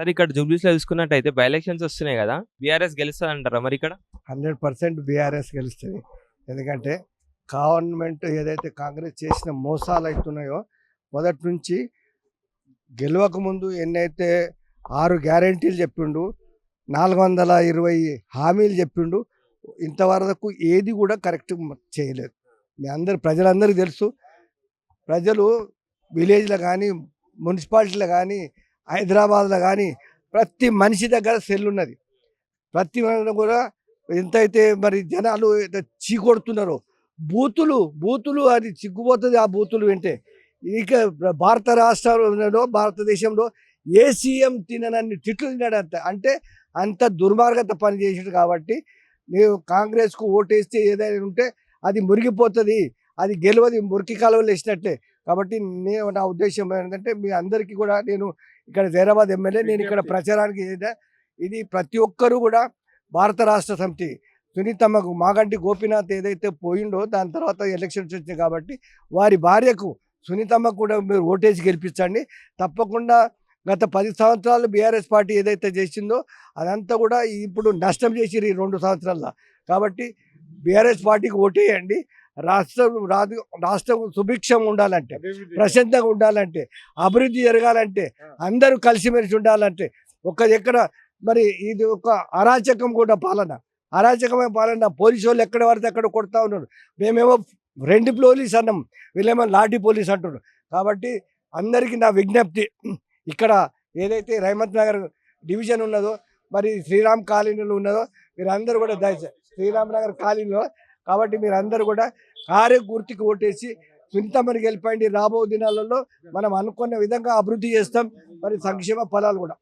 Sir ఇక్కడ జూబ్లీస్లో చూసుకున్నట్టయితే by elections వస్తున్నాయి కదా బీఆర్ఎస్ గెలుస్తుంది అంటారా మరి ఇక్కడ? హండ్రెడ్ పర్సెంట్ బీఆర్ఎస్ గెలుస్తుంది. ఎందుకంటే గవర్నమెంట్ ఏదైతే కాంగ్రెస్ చేసిన మోసాలు అవుతున్నాయో మొదటి నుంచి గెలవక ముందు ఎన్నైతే ఆరు గ్యారంటీలు చెప్పిండు నాలుగు వందల ఇరవై హామీలు చెప్పిండు ఇంతవరకు ఏది కూడా కరెక్ట్ చేయలేదు. మీ అందరు ప్రజలందరికీ తెలుసు ప్రజలు విలేజ్లో కానీ మున్సిపాలిటీలో కానీ హైదరాబాద్లో కానీ ప్రతి మనిషి దగ్గర సెల్ ఉన్నది. ప్రతి కూడా ఎంతైతే మరి జనాలు చీకొడుతున్నారో బూతులు బూతులు అది చిగ్గుపోతుంది ఆ బూతులు వింటే. ఇక భారత రాష్ట్రంలో భారతదేశంలో ఏ సీఎం తిననన్ని తిట్లు తిన్నాడంత అంటే అంత దుర్మార్గత పని చేసాడు కాబట్టి నేను కాంగ్రెస్కు ఓటేస్తే ఏదైనా ఉంటే అది మురిగిపోతుంది. అది గెలవది మురికి కాలువలు వేసినట్లే. కాబట్టి నేను నా ఉద్దేశం ఏంటంటే మీ అందరికీ కూడా నేను ఇక్కడ జైరాబాద్ ఎమ్మెల్యే నేను ఇక్కడ ప్రచారానికి ఏదా ఇది ప్రతి ఒక్కరూ కూడా భారత రాష్ట్ర సమితి సునీతమ్మకు మాగంటి గోపీనాథ్ ఏదైతే పోయిండో దాని తర్వాత ఎలక్షన్స్ వచ్చినాయి కాబట్టి వారి భార్యకు సునీతమ్మకు కూడా మీరు ఓటేసి గెలిపించండి. తప్పకుండా గత పది సంవత్సరాలు బీఆర్ఎస్ పార్టీ ఏదైతే చేసిందో అదంతా కూడా ఇప్పుడు నష్టం చేసిరు ఈ రెండు సంవత్సరాల్లో. కాబట్టి బీఆర్ఎస్ పార్టీకి ఓటేయండి. రాష్ట్రం రాదు రాష్ట్రం సుభిక్షం ఉండాలంటే ప్రశాంతంగా ఉండాలంటే అభివృద్ధి జరగాలంటే అందరూ కలిసిమెలిసి ఉండాలంటే ఒక ఎక్కడ మరి ఇది ఒక అరాచకం కూడా పాలన. అరాచకమైన పాలన పోలీసు వాళ్ళు ఎక్కడ పడితే అక్కడ కొడతా ఉన్నారు. మేమేమో రెండు పోలీస్ అన్నాం వీళ్ళేమో లాఠీ పోలీస్ అంటున్నారు. కాబట్టి అందరికీ నా విజ్ఞప్తి ఇక్కడ ఏదైతే రహమత్ నగర్ డివిజన్ ఉన్నదో మరి శ్రీరామ్ కాలనీలో ఉన్నదో మీరందరూ కూడా దయచేసి శ్రీరామ్ నగర్ కాలనీలో కాబట్టి మీరందరూ కూడా కారే గుర్తికి ఓటేసి సునీతమ్మని గెలిపండి రాబో దినాలలో మనం అనుకున్న విధంగా అభివృద్ధి చేస్తాం. మరి సంక్షేమ ఫలాలు కూడా.